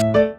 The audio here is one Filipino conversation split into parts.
you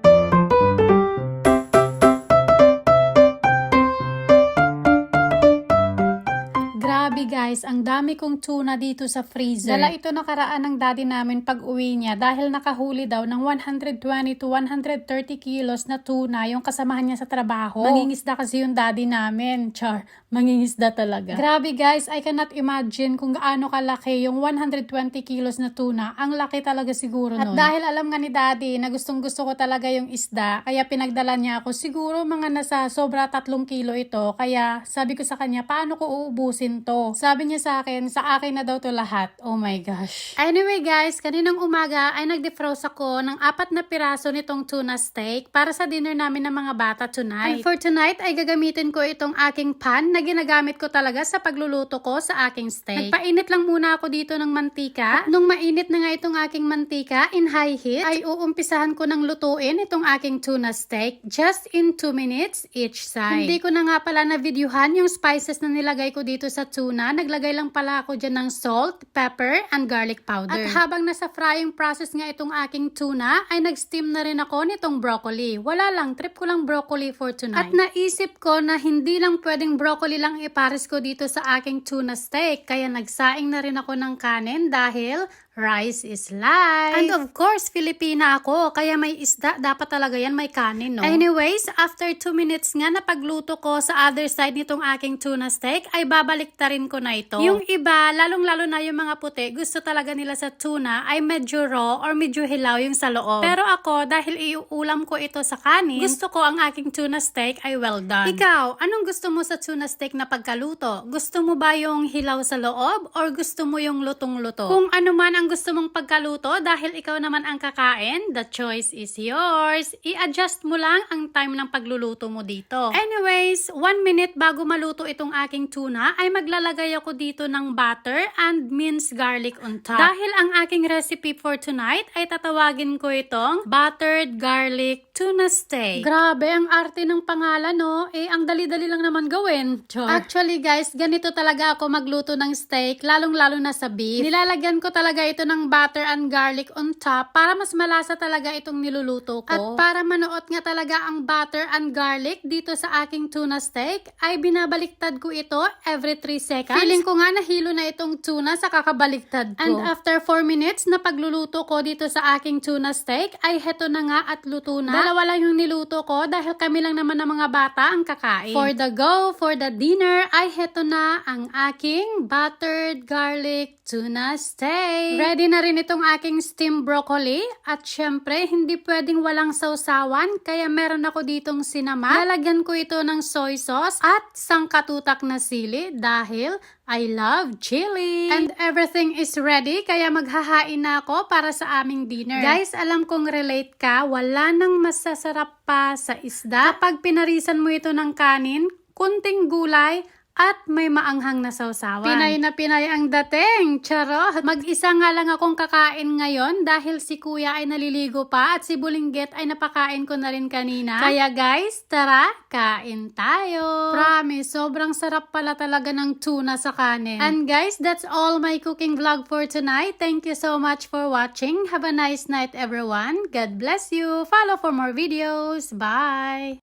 guys, ang dami kong tuna dito sa freezer. Dala ito nakaraan ng daddy namin pag uwi niya dahil nakahuli daw ng 120 to 130 kilos na tuna yung kasamahan niya sa trabaho. Mangingisda kasi yung daddy namin. Char, mangingisda talaga. Grabe guys, I cannot imagine kung gaano kalaki yung 120 kilos na tuna. Ang laki talaga siguro nun. At dahil alam nga ni daddy na gustong gusto ko talaga yung isda, kaya pinagdala niya ako siguro mga nasa sobra tatlong kilo ito. Kaya sabi ko sa kanya, paano ko uubusin to? Sabi niya sa akin, sa akin na daw to lahat. Oh my gosh. Anyway guys, kaninang umaga ay nag-defrost ako ng apat na piraso nitong tuna steak para sa dinner namin ng mga bata tonight. And for tonight ay gagamitin ko itong aking pan na ginagamit ko talaga sa pagluluto ko sa aking steak. Nagpainit lang muna ako dito ng mantika. At nung mainit na nga itong aking mantika in high heat, ay uumpisahan ko ng lutuin itong aking tuna steak just in 2 minutes each side. Hindi ko na nga pala na videohan yung spices na nilagay ko dito sa tuna. Naglagay lang pala ako dyan ng salt, pepper, and garlic powder. At habang nasa frying process nga itong aking tuna, ay nag-steam na rin ako nitong broccoli. Wala lang, trip ko lang broccoli for tonight. At naisip ko na hindi lang pwedeng broccoli lang ipares ko dito sa aking tuna steak. Kaya nagsaing na rin ako ng kanin dahil rice is life. And of course, Filipina ako, kaya may isda, dapat talaga yan may kanin, no? Anyways, after 2 minutes nga na pagluto ko sa other side nitong aking tuna steak, ay babaliktarin ko na ito. Yung iba, lalong-lalo na yung mga puti, gusto talaga nila sa tuna ay medyo raw or medyo hilaw yung sa loob. Pero ako, dahil iuulam ko ito sa kanin, gusto ko ang aking tuna steak ay well done. Ikaw, anong gusto mo sa tuna steak na pagkaluto? Gusto mo ba yung hilaw sa loob or gusto mo yung lutong-luto? Kung ano man ang gusto mong pagkaluto dahil ikaw naman ang kakain, the choice is yours. I-adjust mo lang ang time ng pagluluto mo dito. Anyways, one minute bago maluto itong aking tuna, ay maglalagay ako dito ng butter and minced garlic on top. Dahil ang aking recipe for tonight ay tatawagin ko itong buttered garlic tuna steak. Grabe, ang arte ng pangalan, no? Eh, ang dali-dali lang naman gawin. Char. Actually, guys, ganito talaga ako magluto ng steak, lalong-lalo na sa beef. Nilalagyan ko talaga ito ng butter and garlic on top para mas malasa talaga itong niluluto ko. At para manuot nga talaga ang butter and garlic dito sa aking tuna steak, ay binabaliktad ko ito every 3 seconds. Feeling ko nga nahilo na itong tuna sa kakabaliktad ko. And after 4 minutes na pagluluto ko dito sa aking tuna steak, ay heto na nga at luto na. Dalawa lang yung niluto ko dahil kami lang naman ng mga bata ang kakain. For the go, for the dinner, ay heto na ang aking buttered garlic tuna steak. Ready na rin itong aking steamed broccoli. At syempre, hindi pwedeng walang sausawan. Kaya meron ako ditong sinama. Lalagyan ko ito ng soy sauce at sangkatutak na sili dahil I love chili. And everything is ready, kaya maghahain na ako para sa aming dinner. Guys, alam kong relate ka, wala nang masasarap pa sa isda. Kapag pinarisan mo ito ng kanin, kunting gulay, at may maanghang na sausawan. Pinay na pinay ang dating. Charot. Mag-isa nga lang akong kakain ngayon dahil si kuya ay naliligo pa at si Bulinggit ay napakain ko na rin kanina. Kaya guys, tara, kain tayo. Promise, sobrang sarap pala talaga ng tuna sa kanin. And guys, that's all my cooking vlog for tonight. Thank you so much for watching. Have a nice night everyone. God bless you. Follow for more videos. Bye!